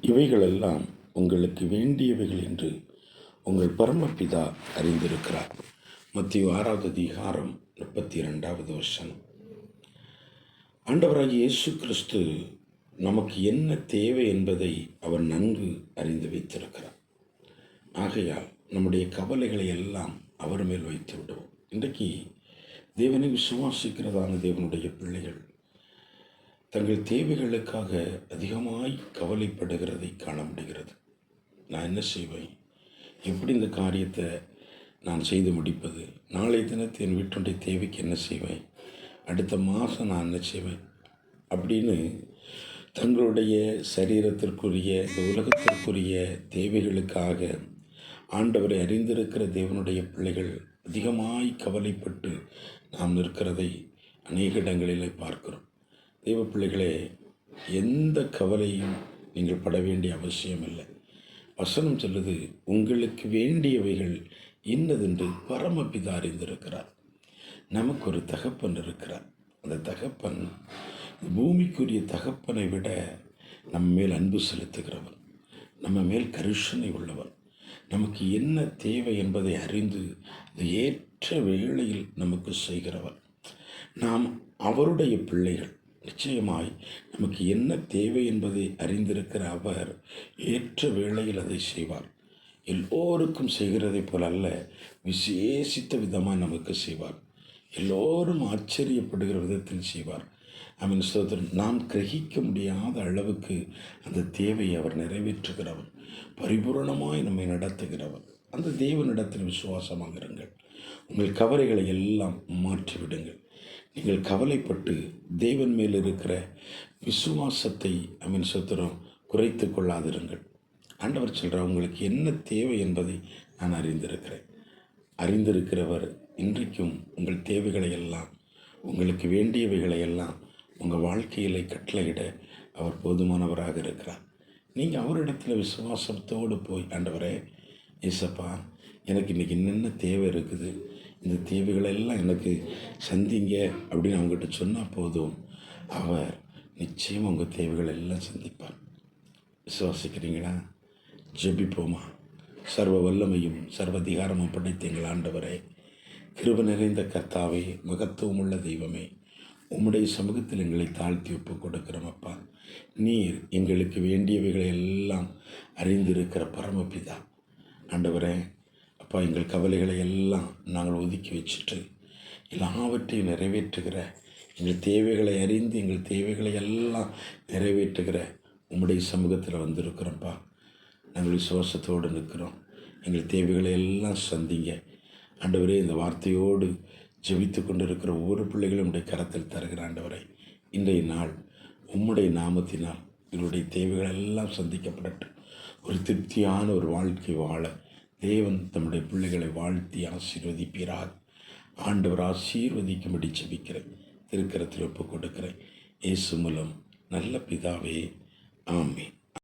இவைகளெல்லாம் உங்களுக்கு வேண்டியவைகள் என்று உங்கள் பரமபிதா அறிந்திருக்கிறார். மத்திய ஆறாவது அதிகாரம் முப்பத்தி ரெண்டாவது வருஷம் ஆண்டவராகிய இயேசு கிறிஸ்து நமக்கு என்ன தேவை என்பதை அவர் நன்கு அறிந்து வைத்திருக்கிறார். ஆகையால் நம்முடைய கவலைகளை எல்லாம் அவர் மேல் வைத்து விடுவோம் இன்றைக்கு தேவனை விசுவாசிக்கிறதான தேவனுடைய பிள்ளைகள் தங்கள் தேவைகளுக்காக அதிகமாய் கவலைப்படுகிறதை காண முடிகிறது நான் என்ன செய்வேன்? எப்படி இந்த காரியத்தை நான் செய்து முடிப்பது? நாளை தினத்தை என் வீட்டுடைய தேவைக்கு என்ன செய்வேன்? அடுத்த மாதம் நான் என்ன செய்வேன்? அப்படின்னு தங்களுடைய சரீரத்திற்குரிய இந்த உலகத்திற்குரிய தேவைகளுக்காக ஆண்டவரை அறிந்திருக்கிற தேவனுடைய பிள்ளைகள் அதிகமாய் கவலைப்பட்டு நாம் நிற்கிறதை அநேக இடங்களிலே பார்க்கிறோம். தெய்வ பிள்ளைகளே எந்த கவலையும் நீங்கள் பட வேண்டிய அவசியம் இல்லை வசனம் சொல்லுது உங்களுக்கு வேண்டியவைகள் இன்னதென்று பரமபிதா அறிந்திருக்கிறார். நமக்கு ஒரு தகப்பன் இருக்கிறார். அந்த தகப்பன் பூமிக்குரிய தகப்பனை விட நம்ம மேல் அன்பு செலுத்துகிறவன். நம்ம மேல் கருஷனை உள்ளவன். நமக்கு என்ன தேவை என்பதை அறிந்து ஏற்ற வேளையில் நமக்கு செய்கிறவன். நாம் அவருடைய பிள்ளைகள். நிச்சயமாய் நமக்கு என்ன தேவை என்பதை அறிந்திருக்கிற அவர் ஏற்ற வேளையில் அதை செய்வார். எல்லோருக்கும் செய்கிறதைப் போல அல்ல விசேஷித்த விதமாக நமக்கு செய்வார். எல்லோரும் ஆச்சரியப்படுகிற விதத்தில் செய்வார். அவன் சோதரன் நாம் கிரகிக்க முடியாத அளவுக்கு அந்த தேவையை அவர் நிறைவேற்றுகிறவர். பரிபூரணமாய் நம்மை நடத்துகிறவர். அந்த தேவனிடத்தில் விசுவாசமாக இருங்கள் உங்கள் கவலைகளை எல்லாம் மாற்றிவிடுங்கள். நீங்கள் கவலைப்பட்டு தேவன் மேல் இருக்கிற விசுவாசத்தை அமீன் சோத்திரம் குறைத்து கொள்ளாதிருங்கள். ஆண்டவர் சொல்கிற உங்களுக்கு என்ன தேவை என்பதை நான் அறிந்திருக்கிறேன். அறிந்திருக்கிறவர் இன்றைக்கும் உங்கள் தேவைகளை எல்லாம் உங்களுக்கு வேண்டியவைகளை எல்லாம் உங்கள் வாழ்க்கையில் கட்டளையிட அவர் போதுமானவராக இருக்கிறார். நீங்கள் அவரிடத்தில் விசுவாசத்தோடு போய் ஆண்டவரே ஏசப்பா எனக்கு இன்றைக்கி என்னென்ன தேவை இருக்குது? இந்த தேவைகளெல்லாம் எனக்கு சந்திங்க அப்படின்னு அவங்ககிட்ட சொன்னால் போதும். அவர் நிச்சயம் உங்கள் தேவைகள் எல்லாம் சந்திப்பார். விசுவாசிக்கிறீங்களா? ஜெபிப்போமா? சர்வ வல்லமையும் சர்வதிகாரமும் படைத்த எங்கள் ஆண்டவரே கிருப நிறைந்த கர்த்தாவே மகத்துவம் உள்ள தெய்வமே உம்முடைய சமூகத்தில் எங்களை தாழ்த்தி ஒப்பு கொடுக்கிறோம் அப்பா. நீர் எங்களுக்கு வேண்டியவைகளை எல்லாம் அறிந்திருக்கிற பரமபிதா. ஆண்டவரே அப்பா எங்கள் கவலைகளை எல்லாம் நாங்கள் ஒதுக்கி வச்சுட்டு எல்லாவற்றையும் நிறைவேற்றுகிற எங்கள் தேவைகளை அறிந்து எங்கள் தேவைகளை எல்லாம் நிறைவேற்றுகிற உம்முடைய சமூகத்தில் வந்திருக்கிறோம்ப்பா நாங்கள் விசுவாசத்தோடு நிற்கிறோம். எங்கள் தேவைகளை எல்லாம் சந்திங்க. ஆண்டவரே இந்த வார்த்தையோடு ஜெபித்து கொண்டிருக்கிற ஒவ்வொரு பிள்ளைகளும் உடைய கரத்தில் தருகிற ஆண்டவரை இன்றைய நாள் உம்முடைய நாமத்தினால் எங்களுடைய தேவைகள் எல்லாம் சந்திக்கப்படட்டும். ஒரு திருப்தியான ஒரு வாழ்க்கை வாழ தேவன் தம்முடைய பிள்ளைகளை வாழ்த்தி ஆசீர்வதிப்பீராக. ஆண்டவர் ஆசீர்வதிக்கும்படி ஜெபிக்கிறேன். திருக்கரத்தில் ஒப்புக் கொடுக்கிறேன் இயேசு மூலம் நல்ல பிதாவே ஆமே